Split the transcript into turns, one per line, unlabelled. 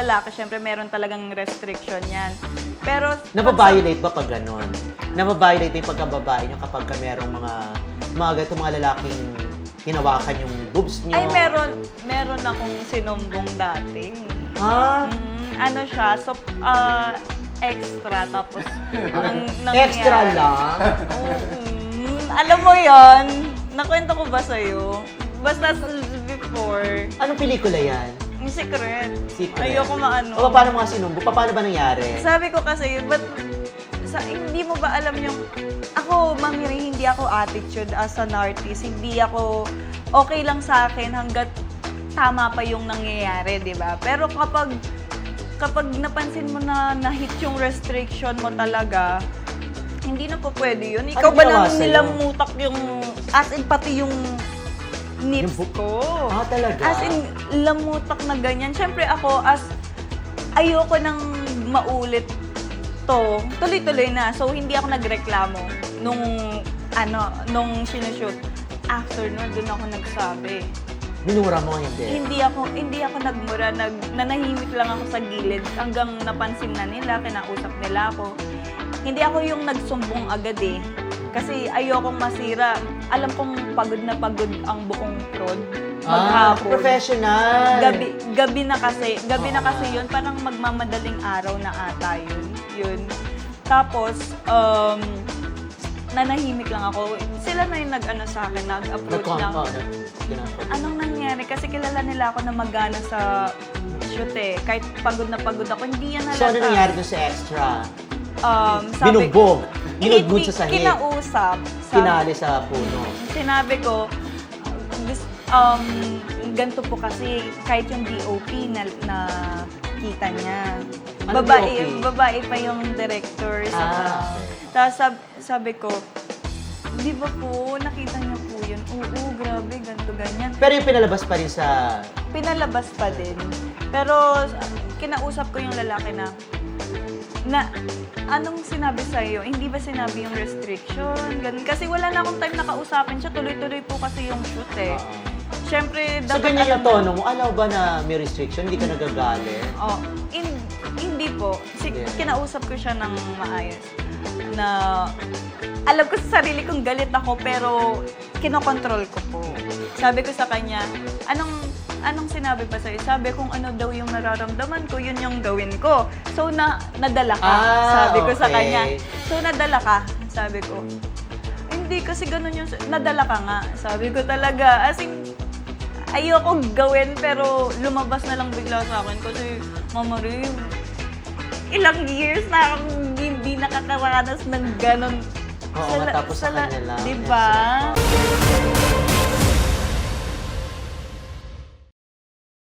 lalaki, syempre meron talagang restriction yan. Pero...
Nababiolate ba pag ganon? Nababiolate yung pagkababae nyo kapag ka merong mga mga ganito mga lalaking hinawakan yung boobs nyo?
Ay, meron, meron akong sinumbong dati.
Ha?
Mm, ano siya, so, ah, extra, tapos, ang
Extra
nangyari-
lang?
Oo, mm, alam mo yon nakwento ko ba sa'yo? Basta s- before,
Anong pelikula yan?
Yung secret.
Secret.
Ayoko maano.
O paano mga sinumbo? Pa- Paano ba nangyari?
Sabi ko kasi, but sa, hindi mo ba alam yung, ako, Mamiri, hindi ako attitude as an artist. Hindi ako, okay lang sa akin hanggat tama pa yung nangyayari, di ba? Pero kapag, kapag napansin mo na na-hit yung restriction mo talaga, hindi na po pwede yun. Ikaw
Ano
ba
ginawa
namin
sa'yo?
nilang mutak yung, as in pati yung nips
bu-
ko.
Ah, talaga?
As in, lamutak na ganyan. Siyempre ako, as ayoko nang maulit to, tuloy-tuloy na. So, hindi ako nagreklamo nung, ano, nung sinushoot. After nun, dun ako nagsabi.
Minura mo hindi?
Hindi ako, hindi ako nagmura, nag, nanahimik lang ako sa gilid hanggang napansin na nila, kinausap nila ako. Hindi ako yung nagsumbong agad eh. Kasi ayokong masira. Alam kong pagod na pagod ang buong prod.
Ah,
Maghapon.
professional.
Gabi, gabi na kasi, gabi na kasi
nga.
yun, parang magmamadaling araw na ata yun. Yun. Tapos, um, nanahimik lang ako. Sila na yung nag-ano sa akin, nag-approach.
Kinapag.
Anong nangyari? Kasi kilala nila ako na magana sa shoot eh. Kahit pagod na pagod ako, hindi yan halata.
So, ano nangyari dun sa extra?
Um, sabi,
Binugbog. Ginudgud sa sahig.
Kinausap. Sabi-
Kinali sa puno.
sinabi ko, this, um, ganito po kasi kahit yung DOP na, na kita niya.
Anong
babae,
DOP?
babae pa yung director. Sa,
Ah,
Tapos sab, sabi ko, di ba po, nakita niyo po yun? Oo, grabe, ganito, ganyan.
Pero yung pinalabas pa rin sa...
Pinalabas pa din. Pero kinausap ko yung lalaki na, na anong sinabi sa iyo? Hindi ba sinabi yung restriction? Ganun. Kasi wala na akong time na kausapin siya. Tuloy-tuloy po kasi yung shoot eh. Siyempre,
So,
dapat
ganyan yung tono mo. Alaw ba na may restriction? Hindi ka nagagalit?
Oh, in- hindi po. Si,
Yeah.
Kinausap ko siya ng maayos. Na alam ko sa sarili kong galit ako pero kinokontrol ko po. Sabi ko sa kanya, anong anong sinabi pa sa'yo? Sabi kung ano daw yung nararamdaman ko, yun yung gawin ko. So, na, nadala ka.
Ah,
sabi ko sa
okay.
kanya. So, nadala ka. Sabi ko. Hindi, kasi ganun yung... Nadala ka nga. Sabi ko talaga. As in, ayoko gawin pero lumabas na lang bigla sa akin kasi Mama Rim, ilang years na akong hindi nakakaranas ng ganon.
Oo nga, tapos sa kanya lang.
Di ba?
Yes,